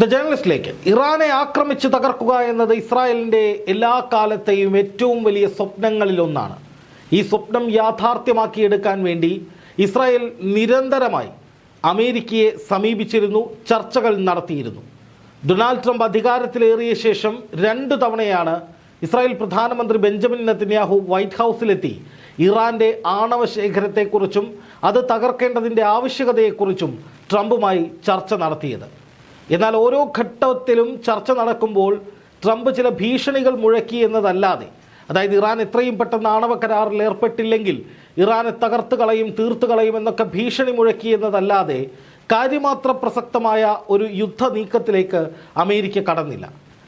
The ജേർണലിസ്റ്റിലേക്ക് ഇറാനെ ആക്രമിച്ച് തകർക്കുക എന്നത് ഇസ്രായേലിന്റെ എല്ലാ കാലത്തെയും ഏറ്റവും വലിയ സ്വപ്നങ്ങളിലൊന്നാണ് ഈ സ്വപ്നം യാഥാർത്ഥ്യമാക്കിയെടുക്കാൻ വേണ്ടി ഇസ്രായേൽ നിരന്തരമായി അമേരിക്കയെ സമീപിച്ചിരുന്നു ചർച്ചകൾ നടത്തിയിരുന്നു. ഡൊണാൾഡ് ട്രംപ് അധികാരത്തിലേറിയ ശേഷം രണ്ട് തവണയാണ് ഇസ്രായേൽ പ്രധാനമന്ത്രി ബെഞ്ചമിൻ നെതന്യാഹു വൈറ്റ് ഹൗസിലെത്തി. ഇറാന്റെ ആണവ ശേഖരത്തെക്കുറിച്ചും അത് തകർക്കേണ്ടതിന്റെ ആവശ്യകതയെക്കുറിച്ചും ട്രംപുമായി ചർച്ച നടത്തിയത്. എന്നാൽ ഓരോ ഘട്ടത്തിലും ചർച്ച നടക്കുമ്പോൾ ട്രംപ് ചില ഭീഷണികൾ മുഴക്കി എന്നതല്ലാതെ അതായത് ഇറാൻ എത്രയും പെട്ടെന്ന് ആണവ കരാറിൽ ഏർപ്പെട്ടില്ലെങ്കിൽ ഇറാനെ തകർത്ത് കളയും തീർത്ത് കളയും എന്നൊക്കെ ഭീഷണി മുഴക്കി എന്നതല്ലാതെ കാര്യമാത്ര പ്രസക്തമായ ഒരു യുദ്ധ നീക്കത്തിലേക്ക് അമേരിക്ക കടന്നില്ല.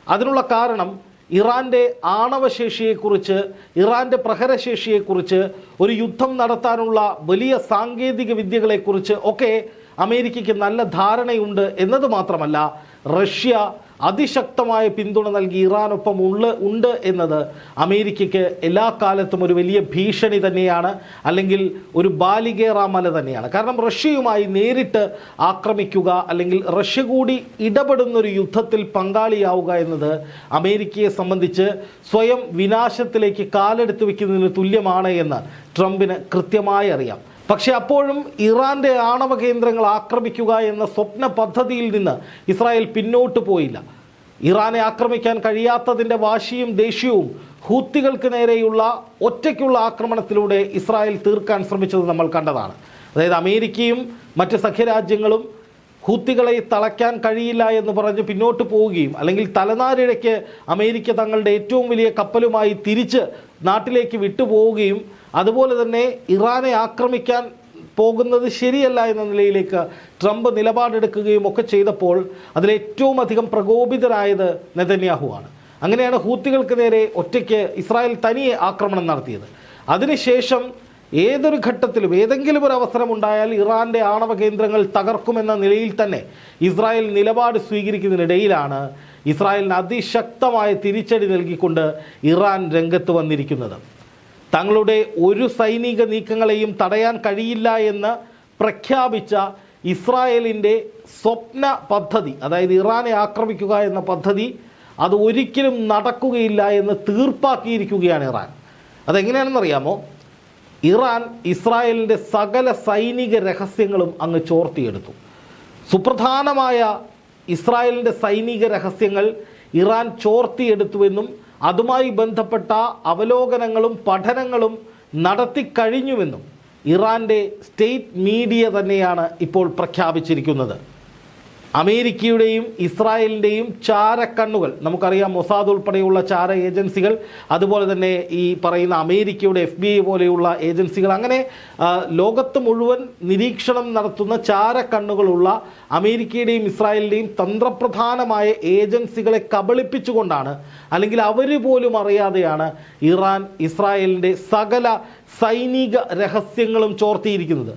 അതിനുള്ള കാരണം ഇറാന്റെ ആണവശേഷിയെക്കുറിച്ച് ഇറാന്റെ പ്രഹരശേഷിയെക്കുറിച്ച് ഒരു യുദ്ധം നടത്താനുള്ള വലിയ സാങ്കേതിക വിദ്യകളെക്കുറിച്ച് ഒക്കെ അമേരിക്കയ്ക്ക് നല്ല ധാരണയുണ്ട് എന്നത് മാത്രമല്ല റഷ്യ അതിശക്തമായ പിന്തുണ നൽകി ഇറാനൊപ്പം ഉള്ള ഉണ്ട് എന്നത് അമേരിക്കയ്ക്ക് എല്ലാ കാലത്തും ഒരു വലിയ ഭീഷണി തന്നെയാണ് അല്ലെങ്കിൽ ഒരു ബാലികേറാമല തന്നെയാണ്. കാരണം റഷ്യയുമായി നേരിട്ട് ആക്രമിക്കുക അല്ലെങ്കിൽ റഷ്യ കൂടി ഇടപെടുന്നൊരു യുദ്ധത്തിൽ പങ്കാളിയാവുക എന്നത് അമേരിക്കയെ സംബന്ധിച്ച് സ്വയം വിനാശത്തിലേക്ക് കാലെടുത്ത് വയ്ക്കുന്നതിന് തുല്യമാണ് എന്ന് ട്രംപിന് കൃത്യമായി അറിയാം. പക്ഷേ അപ്പോഴും ഇറാന്റെ ആണവ കേന്ദ്രങ്ങൾ ആക്രമിക്കുക എന്ന സ്വപ്ന പദ്ധതിയിൽ നിന്ന് ഇസ്രായേൽ പിന്നോട്ട് പോയില്ല. ഇറാനെ ആക്രമിക്കാൻ കഴിയാത്തതിന്റെ വാശിയും ദേഷ്യവും ഹൂത്തികൾക്ക് നേരെയുള്ള ഒറ്റയ്ക്കുള്ള ആക്രമണത്തിലൂടെ ഇസ്രായേൽ തീർക്കാൻ ശ്രമിച്ചത് നമ്മൾ കണ്ടതാണ്. അതായത് അമേരിക്കയും മറ്റ് സഖ്യരാജ്യങ്ങളും ഹൂത്തികളെ തളയ്ക്കാൻ കഴിയില്ല എന്ന് പറഞ്ഞ് പിന്നോട്ട് പോവുകയും അല്ലെങ്കിൽ തലനാരിഴയ്ക്ക് അമേരിക്ക തങ്ങളുടെ ഏറ്റവും വലിയ കപ്പലുമായി തിരിച്ച് നാട്ടിലേക്ക് വിട്ടുപോവുകയും അതുപോലെ തന്നെ ഇറാനെ ആക്രമിക്കാൻ പോകുന്നത് ശരിയല്ല എന്ന നിലയിലേക്ക് ട്രംപ് നിലപാടെടുക്കുകയും ഒക്കെ ചെയ്തപ്പോൾ അതിലേറ്റവും അധികം പ്രകോപിതരായത് നെതന്യാഹു ആണ് അങ്ങനെയാണ് ഹൂത്തികൾക്ക് നേരെ ഒറ്റയ്ക്ക് ഇസ്രായേൽ തനിയെ ആക്രമണം നടത്തിയത്. അതിനുശേഷം ഏതൊരു ഘട്ടത്തിലും ഏതെങ്കിലും ഒരു അവസരം ഉണ്ടായാൽ ഇറാന്റെ ആണവ കേന്ദ്രങ്ങൾ തകർക്കുമെന്ന നിലയിൽ തന്നെ ഇസ്രായേൽ നിലപാട് സ്വീകരിക്കുന്നതിനിടയിലാണ് ഇസ്രായേലിന് അതിശക്തമായ തിരിച്ചടി നൽകിക്കൊണ്ട് ഇറാൻ രംഗത്ത് വന്നിരിക്കുന്നത്. തങ്ങളുടെ ഒരു സൈനിക നീക്കങ്ങളെയും തടയാൻ കഴിയില്ല എന്ന് പ്രഖ്യാപിച്ച ഇസ്രായേലിന്റെ സ്വപ്ന പദ്ധതി അതായത് ഇറാനെ ആക്രമിക്കുക എന്ന പദ്ധതി അത് ഒരിക്കലും നടക്കുകയില്ല എന്ന് തീർപ്പാക്കിയിരിക്കുകയാണ് ഇറാൻ. അതെങ്ങനെയാണെന്നറിയാമോ? ഇറാൻ ഇസ്രായേലിന്റെ സകല സൈനിക രഹസ്യങ്ങളും അങ്ങ് ചോർത്തിയെടുത്തു. സുപ്രധാനമായ ഇസ്രായേലിന്റെ സൈനിക രഹസ്യങ്ങൾ ഇറാൻ ചോർത്തിയെടുത്തുവെന്നും അതുമായി ബന്ധപ്പെട്ട അവലോകനങ്ങളും പഠനങ്ങളും നടത്തിക്കഴിഞ്ഞുവെന്നും ഇറാന്റെ സ്റ്റേറ്റ് മീഡിയ തന്നെയാണ് ഇപ്പോൾ പ്രഖ്യാപിച്ചിരിക്കുന്നത്. അമേരിക്കയുടെയും ഇസ്രായേലിന്റെയും ചാരക്കണ്ണുകൾ നമുക്കറിയാം മൊസാദ് ഉൾപ്പെടെയുള്ള ചാര ഏജൻസികൾ അതുപോലെ തന്നെ ഈ പറയുന്ന അമേരിക്കയുടെ എഫ് ബി ഐ പോലെയുള്ള ഏജൻസികൾ അങ്ങനെ ലോകത്ത് മുഴുവൻ നിരീക്ഷണം നടത്തുന്ന ചാരക്കണ്ണുകളുള്ള അമേരിക്കയുടെയും ഇസ്രായേലിന്റെയും തന്ത്രപ്രധാനമായ ഏജൻസികളെ കബളിപ്പിച്ചുകൊണ്ടാണ് അല്ലെങ്കിൽ അവർ പോലും അറിയാതെയാണ് ഇറാൻ ഇസ്രായേലിന്റെ സകല സൈനിക രഹസ്യങ്ങളും ചോർത്തിയിരിക്കുന്നത്.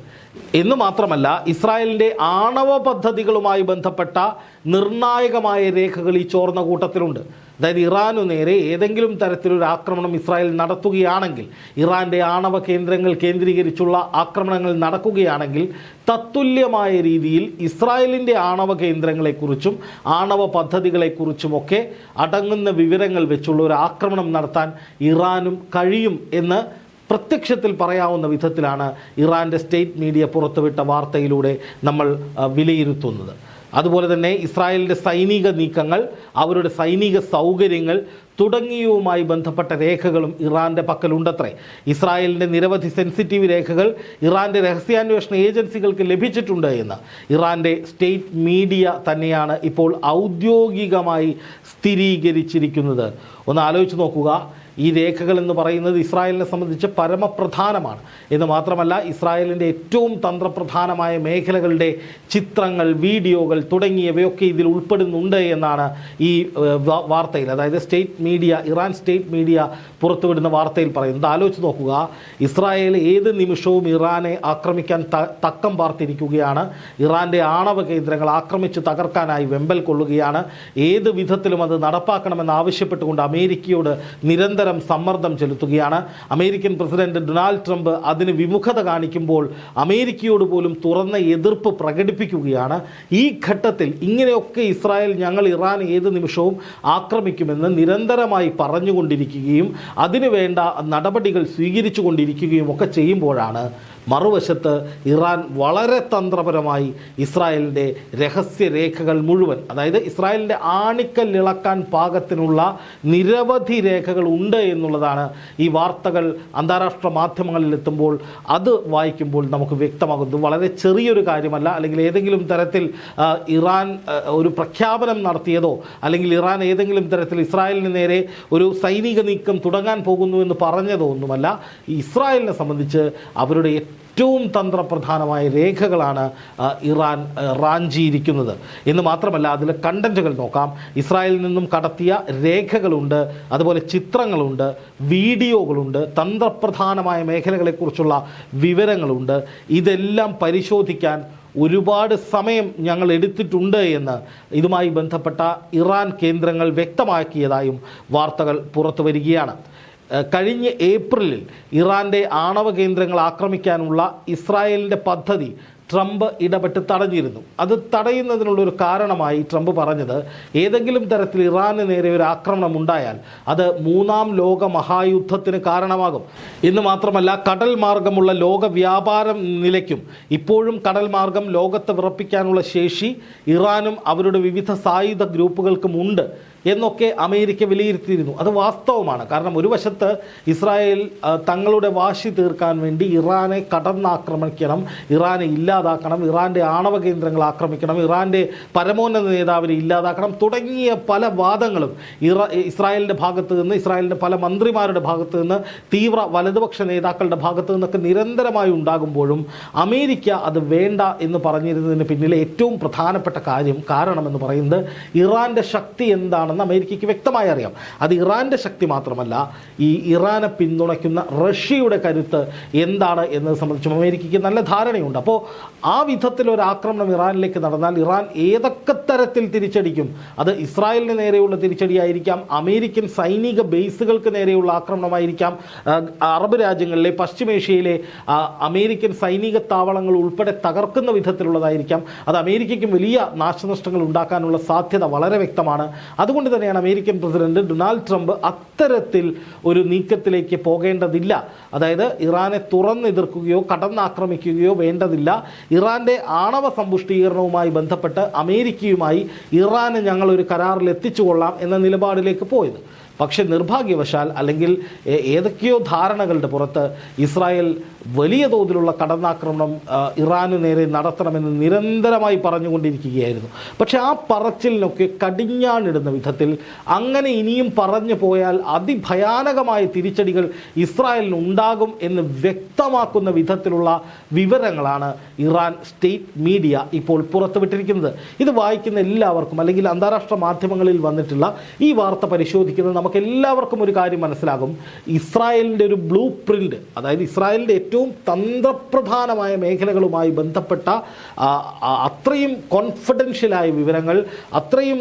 എന്ന് മാത്രമല്ല ഇസ്രായേലിന്റെ ആണവ പദ്ധതികളുമായി ബന്ധപ്പെട്ട നിർണായകമായ രേഖകൾ ഈ ചോർന്ന കൂട്ടത്തിലുണ്ട്. അതായത് ഇറാനു നേരെ ഏതെങ്കിലും തരത്തിലൊരു ആക്രമണം ഇസ്രായേൽ നടത്തുകയാണെങ്കിൽ ഇറാന്റെ ആണവ കേന്ദ്രങ്ങൾ കേന്ദ്രീകരിച്ചുള്ള ആക്രമണങ്ങൾ നടക്കുകയാണെങ്കിൽ തത്തുല്യമായ രീതിയിൽ ഇസ്രായേലിന്റെ ആണവ കേന്ദ്രങ്ങളെക്കുറിച്ചും ആണവ പദ്ധതികളെക്കുറിച്ചുമൊക്കെ അടങ്ങുന്ന വിവരങ്ങൾ വെച്ചുള്ള ഒരു ആക്രമണം നടത്താൻ ഇറാനും കഴിയും എന്ന് പ്രത്യക്ഷത്തിൽ പറയാവുന്ന വിധത്തിലാണ് ഇറാന്റെ സ്റ്റേറ്റ് മീഡിയ പുറത്തുവിട്ട വാർത്തയിലൂടെ നമ്മൾ വിലയിരുത്തുന്നത്. അതുപോലെ തന്നെ ഇസ്രായേലിന്റെ സൈനിക നീക്കങ്ങൾ അവരുടെ സൈനിക സൗകര്യങ്ങൾ തുടങ്ങിയവുമായി ബന്ധപ്പെട്ട രേഖകളും ഇറാന്റെ പക്കലുണ്ടത്രേ. ഇസ്രായേലിന്റെ നിരവധി സെൻസിറ്റീവ് രേഖകൾ ഇറാന്റെ രഹസ്യാന്വേഷണ ഏജൻസികൾക്ക് ലഭിച്ചിട്ടുണ്ട് എന്ന്. ഇറാന്റെ സ്റ്റേറ്റ് മീഡിയ തന്നെയാണ് ഇപ്പോൾ ഔദ്യോഗികമായി സ്ഥിരീകരിച്ചിരിക്കുന്നത്. ഒന്ന് ആലോചിച്ച് നോക്കുക. ഈ രേഖകൾ എന്ന് പറയുന്നത് ഇസ്രായേലിനെ സംബന്ധിച്ച് പരമപ്രധാനമാണ്. എന്ന് മാത്രമല്ല ഇസ്രായേലിന്റെ ഏറ്റവും തന്ത്രപ്രധാനമായ മേഖലകളുടെ ചിത്രങ്ങൾ വീഡിയോകൾ തുടങ്ങിയവയൊക്കെ ഇതിൽ ഉൾപ്പെടുന്നുണ്ട് എന്നാണ് ഈ വാർത്തയിൽ. അതായത് state media Iran state media പുറത്തുവിടുന്ന വാർത്തയിൽ പറയുന്നത് ആലോചിച്ച് നോക്കുക. ഇസ്രായേൽ ഏത് നിമിഷവും ഇറാനെ ആക്രമിക്കാൻ തക്കം പാർത്തിരിക്കുകയാണ്. ഇറാന്റെ ആണവ കേന്ദ്രങ്ങൾ ആക്രമിച്ച് തകർക്കാനായി വെമ്പൽ കൊള്ളുകയാണ്. ഏത് വിധത്തിലും അത് നടപ്പാക്കണമെന്ന് ആവശ്യപ്പെട്ടുകൊണ്ട് അമേരിക്കയോട് നിരന്തരം നിരന്തരം സമ്മർദ്ദം ചെലുത്തുകയാണ്. അമേരിക്കൻ പ്രസിഡന്റ് ഡൊണാൾഡ് ട്രംപ് അതിന് വിമുഖത കാണിക്കുമ്പോൾ അമേരിക്കയോട് പോലും തുറന്ന എതിർപ്പ് പ്രകടിപ്പിക്കുകയാണ്. ഈ ഘട്ടത്തിൽ ഇങ്ങനെയൊക്കെ ഇസ്രായേൽ ഞങ്ങൾ ഇറാൻ ഏത് നിമിഷവും ആക്രമിക്കുമെന്ന് നിരന്തരമായി പറഞ്ഞുകൊണ്ടിരിക്കുകയും അതിനുവേണ്ട നടപടികൾ സ്വീകരിച്ചു കൊണ്ടിരിക്കുകയും ഒക്കെ ചെയ്യുമ്പോഴാണ് മറുവശത്ത് ഇറാൻ വളരെ തന്ത്രപരമായി ഇസ്രായേലിന്റെ രഹസ്യരേഖകൾ മുഴുവൻ അതായത് ഇസ്രായേലിന്റെ ആണിക്കല്ലിളക്കാൻ പാകത്തിനുള്ള നിരവധി രേഖകൾ ഉണ്ട് എന്നുള്ളതാണ് ഈ വാർത്തകൾ അന്താരാഷ്ട്ര മാധ്യമങ്ങളിൽ എത്തുമ്പോൾ അത് വായിക്കുമ്പോൾ നമുക്ക് വ്യക്തമാകുന്നത്. വളരെ ചെറിയൊരു കാര്യമല്ല അല്ലെങ്കിൽ ഏതെങ്കിലും തരത്തിൽ ഇറാൻ ഒരു പ്രഖ്യാപനം നടത്തിയതോ അല്ലെങ്കിൽ ഇറാൻ ഏതെങ്കിലും തരത്തിൽ ഇസ്രായേലിന് നേരെ ഒരു സൈനിക നീക്കം തുടങ്ങാൻ പോകുന്നു എന്ന് പറഞ്ഞതോ ഒന്നുമല്ല. ഇസ്രായേലിനെ സംബന്ധിച്ച് അവരുടെ ഏറ്റവും തന്ത്രപ്രധാനമായ രേഖകളാണ് ഇറാൻ റാഞ്ചിയിരിക്കുന്നത്. എന്ന് മാത്രമല്ല അതിൽ കണ്ടന്റുകൾ നോക്കാം. ഇസ്രായേലിൽ നിന്നും കടത്തിയ രേഖകളുണ്ട് അതുപോലെ ചിത്രങ്ങളുണ്ട് വീഡിയോകളുണ്ട് തന്ത്രപ്രധാനമായ മേഖലകളെക്കുറിച്ചുള്ള വിവരങ്ങളുണ്ട്. ഇതെല്ലാം പരിശോധിക്കാൻ ഒരുപാട് സമയം ഞങ്ങൾ എടുത്തിട്ടുണ്ട് എന്ന് ഇതുമായി ബന്ധപ്പെട്ട ഇറാൻ കേന്ദ്രങ്ങൾ വ്യക്തമാക്കിയതായും വാർത്തകൾ പുറത്തു വരികയാണ് കഴിഞ്ഞ ഏപ്രിലിൽ ഇറാന്റെ ആണവ കേന്ദ്രങ്ങൾ ആക്രമിക്കാനുള്ള ഇസ്രായേലിന്റെ പദ്ധതി ട്രംപ് ഇടപെട്ട് തടഞ്ഞിരുന്നു. അത് തടയുന്നതിനുള്ള ഒരു കാരണമായി ട്രംപ് പറഞ്ഞത് ഏതെങ്കിലും തരത്തിൽ ഇറാന് നേരെ ഒരു ആക്രമണം ഉണ്ടായാൽ അത് മൂന്നാം ലോക മഹായുദ്ധത്തിന് കാരണമാകും. എന്ന് മാത്രമല്ല കടൽ മാർഗമുള്ള ലോക വ്യാപാരം നിലയ്ക്കും ഇപ്പോഴും കടൽ മാർഗം ലോകത്തെ വിറപ്പിക്കാനുള്ള ശേഷി ഇറാനും അവരുടെ വിവിധ സായുധ ഗ്രൂപ്പുകൾക്കും ഉണ്ട്. എന്നൊക്കെ അമേരിക്ക വിലയിരുത്തിയിരുന്നു. അത് വാസ്തവമാണ്. കാരണം ഒരു വശത്ത് ഇസ്രായേൽ തങ്ങളുടെ വാശി തീർക്കാൻ വേണ്ടി ഇറാനെ കടന്നാക്രമിക്കണം ഇറാനെ ഇല്ലാതാക്കണം ഇറാന്റെ ആണവ കേന്ദ്രങ്ങൾ ആക്രമിക്കണം ഇറാന്റെ പരമോന്നത നേതാവിനെ ഇല്ലാതാക്കണം തുടങ്ങിയ പല വാദങ്ങളും ഇറാ ഇസ്രായേലിന്റെ ഭാഗത്ത് നിന്ന് ഇസ്രായേലിന്റെ പല മന്ത്രിമാരുടെ ഭാഗത്ത് നിന്ന് തീവ്ര വലതുപക്ഷ നേതാക്കളുടെ ഭാഗത്ത് നിന്നൊക്കെ നിരന്തരമായി ഉണ്ടാകുമ്പോഴും അമേരിക്ക അത് വേണ്ട എന്ന് പറഞ്ഞിരുന്നതിന് പിന്നിലെ ഏറ്റവും പ്രധാനപ്പെട്ട കാര്യം കാരണമെന്ന് പറയുന്നത് ഇറാന്റെ ശക്തി എന്താണെന്ന് അമേരിക്കയ്ക്ക് വ്യക്തമായി അറിയാം. അത് ഇറാന്റെ ശക്തി മാത്രമല്ല ഈ ഇറാനെ പിന്തുണയ്ക്കുന്ന റഷ്യയുടെ കരുത്ത് എന്താണ് എന്നത് സംബന്ധിച്ചും അമേരിക്കയ്ക്ക് നല്ല ധാരണയുണ്ട്. അപ്പോൾ ആ വിധത്തിൽ ഒരു ആക്രമണം ഇറാനിലേക്ക് നടന്നാൽ ഇറാൻ ഏതൊക്കെ തരത്തിൽ തിരിച്ചടിക്കും? അത് ഇസ്രായേലിന് നേരെയുള്ള തിരിച്ചടിയായിരിക്കാം അമേരിക്കൻ സൈനിക ബേസുകൾക്ക് നേരെയുള്ള ആക്രമണമായിരിക്കാം. അറബ് രാജ്യങ്ങളിലെ പശ്ചിമേഷ്യയിലെ അമേരിക്കൻ സൈനിക താവളങ്ങൾ ഉൾപ്പെടെ തകർക്കുന്ന വിധത്തിലുള്ളതായിരിക്കാം. അത് അമേരിക്കയ്ക്കും വലിയ നാശനഷ്ടങ്ങൾ ഉണ്ടാക്കാനുള്ള സാധ്യത വളരെ വ്യക്തമാണ്. അതുകൊണ്ട് തന്നെയാണ് അമേരിക്കൻ പ്രസിഡന്റ് ഡൊണാൾഡ് ട്രംപ് അത്തരത്തിൽ ഒരു നീക്കത്തിലേക്ക് പോകേണ്ടതില്ല. അതായത് ഇറാനെ തുറന്നെതിർക്കുകയോ കടന്നാക്രമിക്കുകയോ വേണ്ടതില്ല. ഇറാന്റെ ആണവ സമ്പുഷ്ടീകരണവുമായി ബന്ധപ്പെട്ട് അമേരിക്കയുമായി ഇറാന് ഞങ്ങളൊരു കരാറിൽ കരാറിൽ എത്തിച്ചുകൊള്ളാം എന്ന നിലപാടിലേക്ക് പോയത്. പക്ഷെ നിർഭാഗ്യവശാൽ അല്ലെങ്കിൽ ഏതൊക്കെയോ ധാരണകളുടെ പുറത്ത് ഇസ്രായേൽ വലിയ തോതിലുള്ള കടന്നാക്രമണം ഇറാന് നേരെ നടത്തണമെന്ന് നിരന്തരമായി പറഞ്ഞുകൊണ്ടിരിക്കുകയായിരുന്നു. പക്ഷേ ആ പറച്ചിലിനൊക്കെ കടിഞ്ഞാണിടുന്ന വിധത്തിൽ അങ്ങനെ ഇനിയും പറഞ്ഞു പോയാൽ അതിഭയാനകമായ തിരിച്ചടികൾ ഇസ്രായേലിന് ഉണ്ടാകും എന്ന് വ്യക്തമാക്കുന്ന വിധത്തിലുള്ള വിവരങ്ങളാണ് ഇറാൻ സ്റ്റേറ്റ് മീഡിയ ഇപ്പോൾ പുറത്തുവിട്ടിരിക്കുന്നത്. ഇത് വായിക്കുന്ന എല്ലാവർക്കും അല്ലെങ്കിൽ അന്താരാഷ്ട്ര മാധ്യമങ്ങളിൽ വന്നിട്ടുള്ള ഈ വാർത്ത പരിശോധിക്കുന്നത് നമുക്ക് എല്ലാവർക്കും ഒരു കാര്യം മനസ്സിലാകും. ഇസ്രായേലിന്റെ ഒരു ബ്ലൂ പ്രിന്റ് അതായത് ഇസ്രായേലിന്റെ ഏറ്റവും തന്ത്രപ്രധാനമായ മേഖലകളുമായി ബന്ധപ്പെട്ട അത്രയും കോൺഫിഡൻഷ്യലായ വിവരങ്ങൾ അത്രയും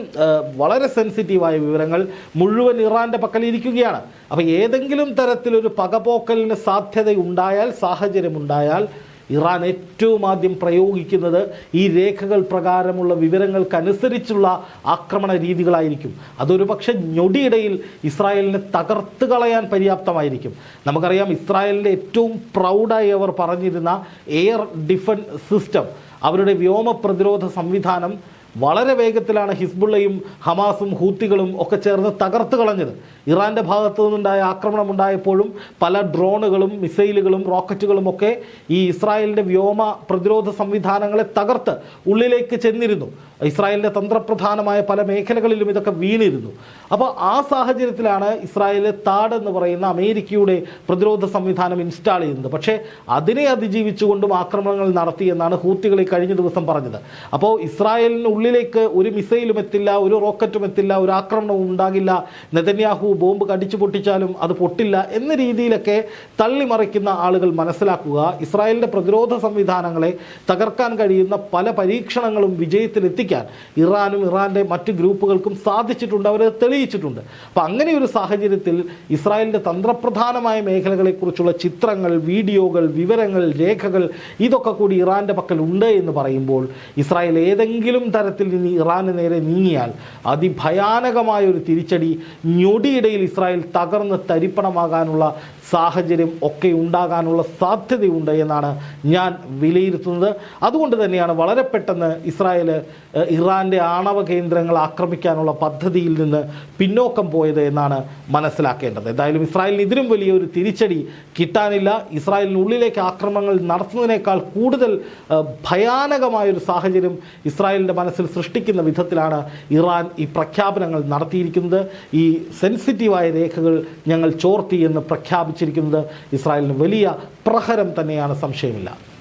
വളരെ സെൻസിറ്റീവായ വിവരങ്ങൾ മുഴുവൻ ഇറാന്റെ പക്കലിരിക്കുകയാണ് അപ്പോൾ ഏതെങ്കിലും തരത്തിലൊരു പകപോക്കലിന് സാധ്യതയുണ്ടായാൽ സാഹചര്യമുണ്ടായാൽ ഇറാൻ ഏറ്റവും ആദ്യം പ്രയോഗിക്കുന്നത് ഈ രേഖകൾ പ്രകാരമുള്ള വിവരങ്ങൾക്കനുസരിച്ചുള്ള ആക്രമണ രീതികളായിരിക്കും. അതൊരു പക്ഷെ ഞൊടിയിടയിൽ ഇസ്രായേലിനെ തകർത്ത് കളയാൻ പര്യാപ്തമായിരിക്കും. നമുക്കറിയാം ഇസ്രായേലിന്റെ ഏറ്റവും പ്രൗഡായി അവർ പറഞ്ഞിരുന്ന എയർ ഡിഫൻസ് സിസ്റ്റം അവരുടെ വ്യോമ പ്രതിരോധ സംവിധാനം വളരെ വേഗത്തിലാണ് ഹിസ്ബുള്ളയും ഹമാസും ഹൂത്തികളും ഒക്കെ ചേർന്ന് തകർത്ത് കളഞ്ഞത്. ഇറാന്റെ ഭാഗത്തു നിന്നുണ്ടായ ആക്രമണം ഉണ്ടായപ്പോഴും പല ഡ്രോണുകളും മിസൈലുകളും റോക്കറ്റുകളും ഒക്കെ ഈ ഇസ്രായേലിന്റെ വ്യോമ പ്രതിരോധ സംവിധാനങ്ങളെ തകർത്ത് ഉള്ളിലേക്ക് ചെന്നിരുന്നു. ഇസ്രായേലിന്റെ തന്ത്രപ്രധാനമായ പല മേഖലകളിലും ഇതൊക്കെ വീണിരുന്നു. അപ്പോൾ ആ സാഹചര്യത്തിലാണ് ഇസ്രായേലിലെ താഡ് എന്ന് പറയുന്ന അമേരിക്കയുടെ പ്രതിരോധ സംവിധാനം ഇൻസ്റ്റാൾ ചെയ്യുന്നത് പക്ഷേ അതിനെ അതിജീവിച്ചുകൊണ്ടും ആക്രമണങ്ങൾ നടത്തി എന്നാണ് ഹൂത്തികൾ കഴിഞ്ഞ ദിവസം പറഞ്ഞത്. അപ്പോൾ ഇസ്രായേലിനുള്ളിൽ ഉള്ളിലേക്ക് ഒരു മിസൈലും എത്തില്ല ഒരു റോക്കറ്റും എത്തില്ല ഒരു ആക്രമണവും ഉണ്ടാകില്ല. നെതന്യാഹു ബോംബ് കടിച്ചു പൊട്ടിച്ചാലും അത് പൊട്ടില്ല എന്ന രീതിയിലൊക്കെ തള്ളിമറിക്കുന്ന ആളുകൾ മനസ്സിലാക്കുക. ഇസ്രായേലിന്റെ പ്രതിരോധ സംവിധാനങ്ങളെ തകർക്കാൻ കഴിയുന്ന പല പരീക്ഷണങ്ങളും വിജയത്തിലെത്തിക്കാൻ ഇറാനും ഇറാന്റെ മറ്റ് ഗ്രൂപ്പുകൾക്കും സാധിച്ചിട്ടുണ്ട് അവരെ തെളിയിച്ചിട്ടുണ്ട്. അപ്പം അങ്ങനെ ഒരു സാഹചര്യത്തിൽ ഇസ്രായേലിന്റെ തന്ത്രപ്രധാനമായ മേഖലകളെക്കുറിച്ചുള്ള ചിത്രങ്ങൾ വീഡിയോകൾ വിവരങ്ങൾ രേഖകൾ ഇതൊക്കെ കൂടി ഇറാന്റെ പക്കൽ ഉണ്ട് എന്ന് പറയുമ്പോൾ ഇസ്രായേൽ ഏതെങ്കിലും തരത്തിൽ ഇനി ഇറാന് നേരെ നീങ്ങിയാൽ അതിഭയാനകമായ ഒരു തിരിച്ചടി ഞൊടിയിടയിൽ ഇസ്രായേൽ തകർന്ന് തരിപ്പണമാകാനുള്ള സാഹചര്യം ഒക്കെ ഉണ്ടാകാനുള്ള സാധ്യതയുണ്ട് എന്നാണ് ഞാൻ വിലയിരുത്തുന്നത്. അതുകൊണ്ട് തന്നെയാണ് വളരെ പെട്ടെന്ന് ഇസ്രായേൽ ഇറാന്റെ ആണവ കേന്ദ്രങ്ങൾ ആക്രമിക്കാനുള്ള പദ്ധതിയിൽ നിന്ന് പിന്നോക്കം പോയത് എന്നാണ് മനസ്സിലാക്കേണ്ടത്. എന്തായാലും ഇസ്രായേലിന് ഇതിലും വലിയൊരു തിരിച്ചടി കിട്ടാനില്ല. ഇസ്രായേലിനുള്ളിലേക്ക് ആക്രമണങ്ങൾ നടത്തുന്നതിനേക്കാൾ കൂടുതൽ ഭയാനകമായൊരു സാഹചര്യം ഇസ്രായേലിന്റെ സൃഷ്ടിക്കുന്ന വിധത്തിലാണ് ഇറാൻ ഈ പ്രഖ്യാപനങ്ങൾ നടത്തിയിരിക്കുന്നത്. ഈ സെൻസിറ്റീവായ രേഖകൾ ഞങ്ങൾ ചോർത്തി എന്ന് പ്രഖ്യാപിച്ചിരിക്കുന്നത് ഇസ്രായേലിന് വലിയ പ്രഹരം തന്നെയാണ് സംശയമില്ല.